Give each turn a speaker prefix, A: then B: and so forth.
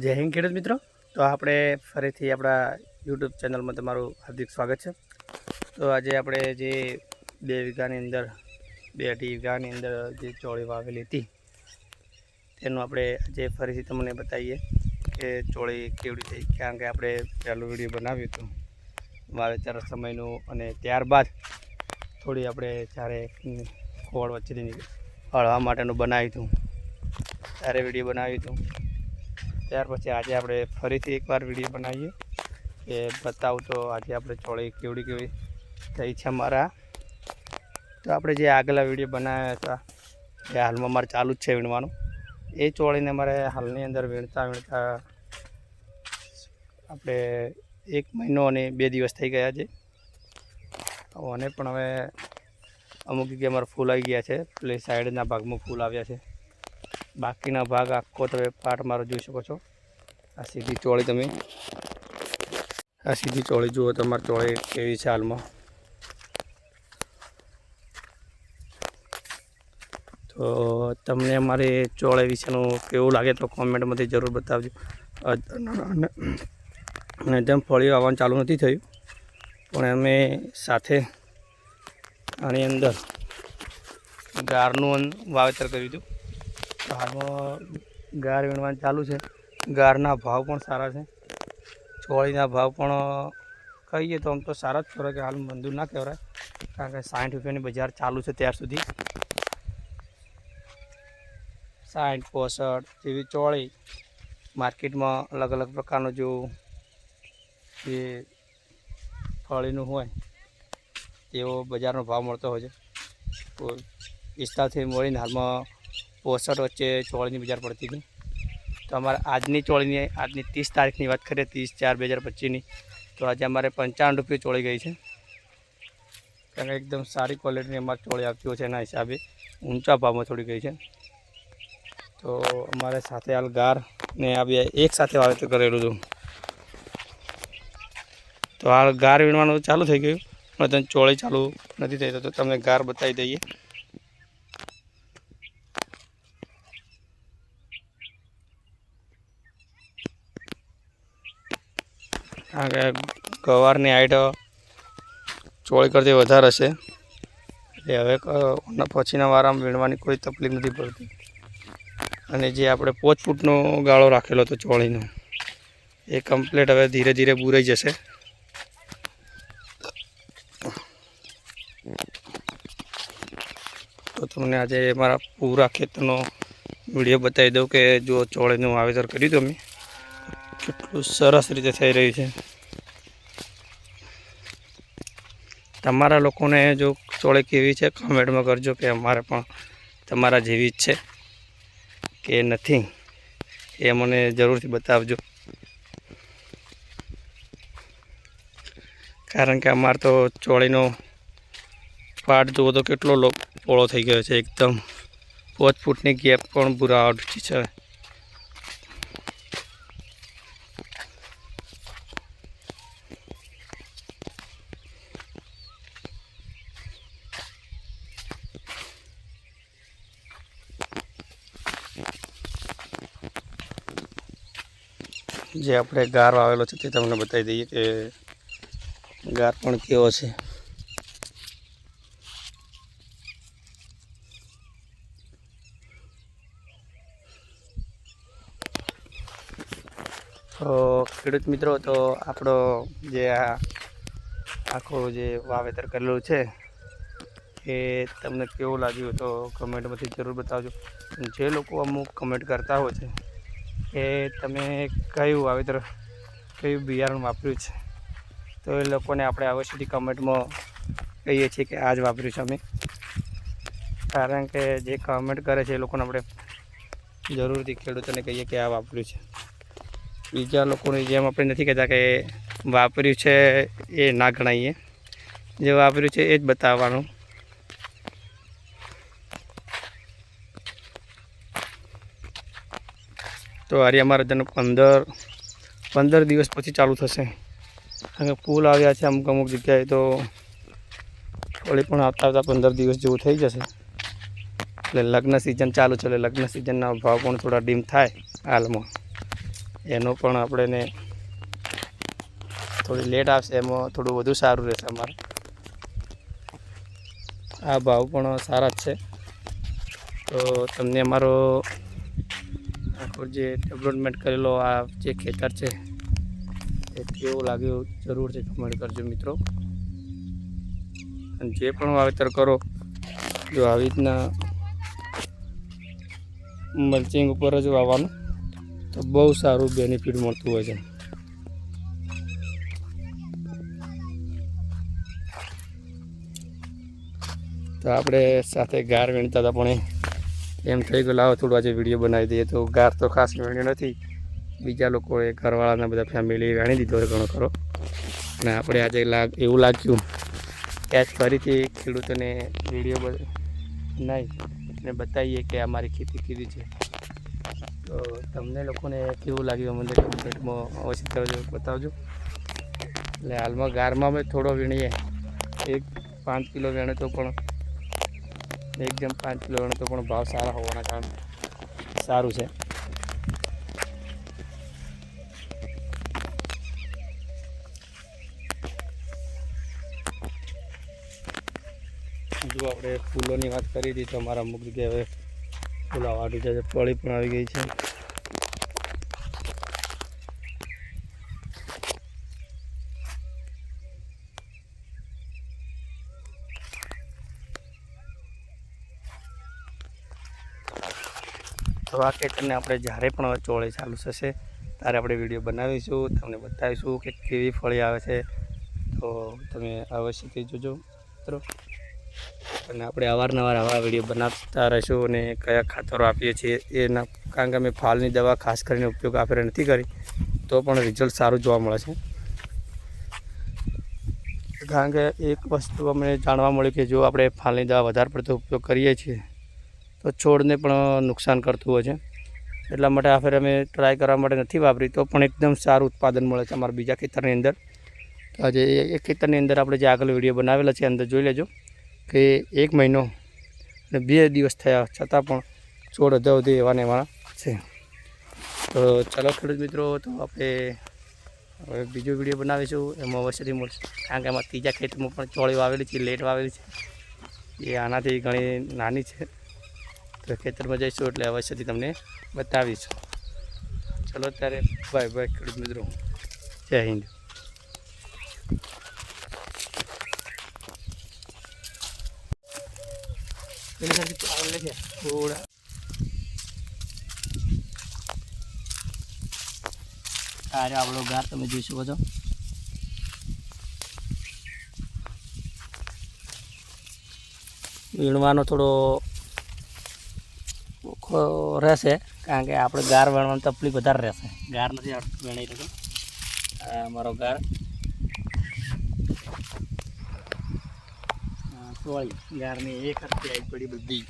A: જય હિન્દ ખેડૂત મિત્રો. તો આપણે ફરીથી આપણા યુટ્યુબ ચેનલમાં તમારું હાર્દિક સ્વાગત છે. તો આજે આપણે જે બે વીઘાની અંદર, બે અઢી વીઘાની અંદર જે ચોળી વાવેલી હતી, તેનું આપણે આજે ફરીથી તમને બતાવીએ કે ચોળી કેવડી થઈ. કારણ કે આપણે પહેલું વીડિયો બનાવ્યું હતું, વાવેતર સમયનું અને ત્યારબાદ થોડી આપણે જ્યારે ખોળ વચ્ચેની હળવા માટેનું બનાવ્યું હતું, ત્યારે વીડિયો બનાવ્યું હતું. ત્યાર પછી આજે આપણે ફરીથી એકવાર વીડિયો બનાવીએ કે બતાવું તો આજે આપણે ચોળી કેવડી કેવી થઈ છે અમારા તો આપણે જે આગલા વીડિયો બનાવ્યા હતા, એ હાલમાં મારે ચાલુ જ છે વીણવાનું. એ ચોળીને મારે હાલની અંદર વીણતા વીણતા આપણે એક મહિનો અને બે દિવસ થઈ ગયા છે. અને પણ હવે અમુક જગ્યાએ મારા ફૂલ આવી ગયા છે, પેલી સાઈડના ભાગમાં ફૂલ આવ્યા છે. બાકીના ભાગ આખો તમે પાર્ટ મારો જોઈ શકો છો. આ સીધી ચોળી તમે, આ સીધી ચોળી જુઓ તમારી ચોળી કેવી છે હાલમાં. તો તમને અમારી ચોળી વિશેનું કેવું લાગે તો કોમેન્ટમાંથી જરૂર બતાવજો. અને જેમ ફળીઓ આવવાનું ચાલુ નથી થયું, પણ અમે સાથે આની અંદર ગારનું વાવેતર કર્યું હતું. હાલમાં ગાર વીણવાનું ચાલુ છે. ગારના ભાવ પણ સારા છે. ચોળીના ભાવ પણ, કહીએ તો આમ તો સારા જ કહેવાય કે હાલ મંદુર ના કહેવાય. કારણ કે સાઠ રૂપિયાની બજાર ચાલુ છે ત્યાર સુધી. સાઠ, પોસઠ જેવી ચોળી માર્કેટમાં અલગ અલગ પ્રકારનું જો જે ફળીનું હોય, તેવો બજારનો ભાવ મળતો હોય છે. પિસ્તાથી મળીને હાલમાં પોસઠ વચ્ચે ચોળીની બજાર પડતી હતી. તો અમારે આજની ચોળીની, આજની ત્રીસ તારીખની વાત કરીએ, ત્રીસ ચાર બે હજાર પચીસની, તો આજે અમારે પંચાવન રૂપિયા ચોળી ગઈ છે. કારણ કે એકદમ સારી ક્વોલિટીની અમારે ચોળી આવતી હોય છે, એના હિસાબે ઊંચા ભાવમાં થોડી ગઈ છે. તો અમારે સાથે હાલ ગાર ને આ બે એક સાથે વાવેતર કરેલું હતું. તો હાલ ગાર વીણવાનું ચાલુ થઈ ગયું, પણ ચોળી ચાલુ નથી થઈ, તો તમને ગાર બતાવી દઈએ. કારણ કે ગવારની હાઈટ ચોળી કરતી વધારે છે એટલે હવે પછીના વારામાં વીણવાની કોઈ તકલીફ નથી પડતી. અને જે આપણે પોચ ફૂટનો ગાળો રાખેલો હતો ચોળીનો, એ કમ્પ્લીટ હવે ધીરે ધીરે બુરાઈ જશે. તો તમને આજે મારા પૂરા ખેતરનો વીડિયો બતાવી દઉં કે જો ચોળીનું વાવેતર કર્યું હતું અમે કેટલું સરસ રીતે થઈ રહ્યું છે. તમારા લોકોને જો ચોળી કેવી છે, કમેન્ટમાં કરજો કે અમારે પણ તમારા જેવી જ છે કે નથી. એ મને જરૂરથી બતાવજો. કારણ કે અમારે તો ચોળીનો પાટ જુઓ તો કેટલો લો પોળો થઈ ગયો છે, એકદમ પાંચ ફૂટની ગેપ પણ ઉઠી છે. જે આપણે ગાર વાવેલો છે તે તમને બતાવી દઈએ કે ગાર પણ કેવો છે. તો ખેડૂત મિત્રો, તો આપણો જે આ આખું જે વાવેતર કરેલું છે એ તમને કેવું લાગ્યું તો કમેન્ટમાંથી જરૂર બતાવજો. જે લોકો અમુક કમેન્ટ કરતા હોય છે કે તમે કયું વાવેતર, કયું બિયારણ વાપર્યું છે? તો એ લોકોને આપણે અવશ્યથી કમેન્ટમાં કહીએ છીએ કે આ જ વાપર્યું છે અમે. કારણ કે જે કમેન્ટ કરે છે એ લોકોને આપણે જરૂરથી ખેડૂતોને કહીએ કે આ વાપર્યું છે. બીજા લોકોની જેમ આપણે નથી કહેતા કે વાપર્યું છે એ ના ગણાવીએ જે વાપર્યું છે એ જ બતાવવાનું. તો આરી અમારે તેનું પંદર પંદર દિવસ પછી ચાલુ થશે. કે ફૂલ આવ્યા છે અમુક અમુક જગ્યાએ તો થોડી પણ આવતા આવતા પંદર દિવસ જેવું થઈ જશે. એટલે લગ્ન સિઝન ચાલુ છે, એટલે લગ્ન સિઝનના ભાવ પણ થોડા ડીમ થાય હાલમાં. એનો પણ આપણે થોડી લેટ આવશે, એમાં થોડું વધુ સારું રહેશે અમારે. આ ભાવ પણ સારા જ છે. તો તમને અમારો જે ડેવલપમેન્ટ કરેલો આ જે ખેતર છે, એ કેવું લાગ્યું? જરૂરથી કમેન્ટ કરજો મિત્રો. અને જે પણ વાવેતર કરો, જો આવી રીતના મલ્ચિંગ ઉપર જ વાવવાનું, તો બહુ સારું બેનિફિટ મળતું હોય છે. તો આપણે સાથે ગાર વીણતા હતા પણ એમ થઈ ગયું, લાવો થોડું આજે વીડિયો બનાવી દઈએ. તો ગાર તો ખાસ વેણ્યો નથી. બીજા લોકોએ, ઘરવાળાના બધા ફેમિલી વેણી દીધો ઘણો ખરો. અને આપણે આજે લાગ, એવું લાગ્યું કે આજ ફરીથી ખેડૂતોને વીડિયો બનાવી અને બતાવીએ કે અમારી ખેતી કીધી છે. તો તમને લોકોને કેવું લાગ્યું? મને કમેન્ટમાં અવશ્ય કરજો બતાવજો. એટલે હાલમાં ગારમાં અમે થોડો વીણીએ. એક પાંચ કિલો વેણો તો પણ એકદમ પાંચ કિલો વેણે તો પણ ભાવ સારા હોવાના કારણે સારું છે. જો આપણે ફૂલોની વાત કરી હતી તો અમારા અમુક જગ્યાએ હવે ફૂલા છે, પળી પણ આવી ગઈ છે. તો આ ખેતરને આપણે જ્યારે પણ ચોળે ચાલુ થશે, ત્યારે આપણે વીડિયો બનાવીશું, તમને બતાવીશું કે કેવી ફળી આવે છે. તો તમે અવશ્યથી જોજો મિત્રો. અને આપણે અવારનવાર આવા વીડિયો બનાવતા રહીશું અને કયા ખાતરો આપીએ છીએ, એના કારણ કે અમે ફાલની દવા ખાસ કરીને ઉપયોગ આપણે નથી કરી, તો પણ રિઝલ્ટ સારું જોવા મળે છે. કારણ કે એક વસ્તુ અમને જાણવા મળ્યું કે જો આપણે ફાલની દવા વધારે પડતો ઉપયોગ કરીએ છીએ તો છોડને પણ નુકસાન કરતું હોય છે. એટલા માટે આ ફેર અમે ટ્રાય કરવા માટે નથી વાપરી, તો પણ એકદમ સારું ઉત્પાદન મળે છે અમારા બીજા ખેતરની અંદર. આજે એ- ખેતરની અંદર આપણે જે આગળ વીડિયો બનાવેલા છે, અંદર જોઈ લેજો કે એક મહિનો અને બે દિવસ થયા છતાં પણ છોડ અધા સુધી એવા ને એવા છે. તો ચાલો ખેડૂત મિત્રો, તો આપણે હવે બીજો વીડિયો બનાવીશું, એમાં અવશ્યથી મળશે કારણ કે એમાં ત્રીજા ખેતરમાં પણ ચોળી વાવેલી છે, લેટ વાવેલી છે. એ આનાથી ઘણી નાની છે. તો ખેતરમાં જઈશું એટલે અવશ્યથી તમને બતાવીશું. ચલો ત્યારે બાય બાય ખેડૂત મિત્રો. જય હિન્દ. થોડા આ આપણો ગાર તમે જોઈ શકો છો. વીણવાનો થોડો રહેશે, કારણ કે આપણે ગાર વણવાની તકલીફ વધારે રહેશે. ગાર નથી આવડતું વેણી રહ્યો અમારો ગાર. ટોળી ગારની એક આવી પડી બધી.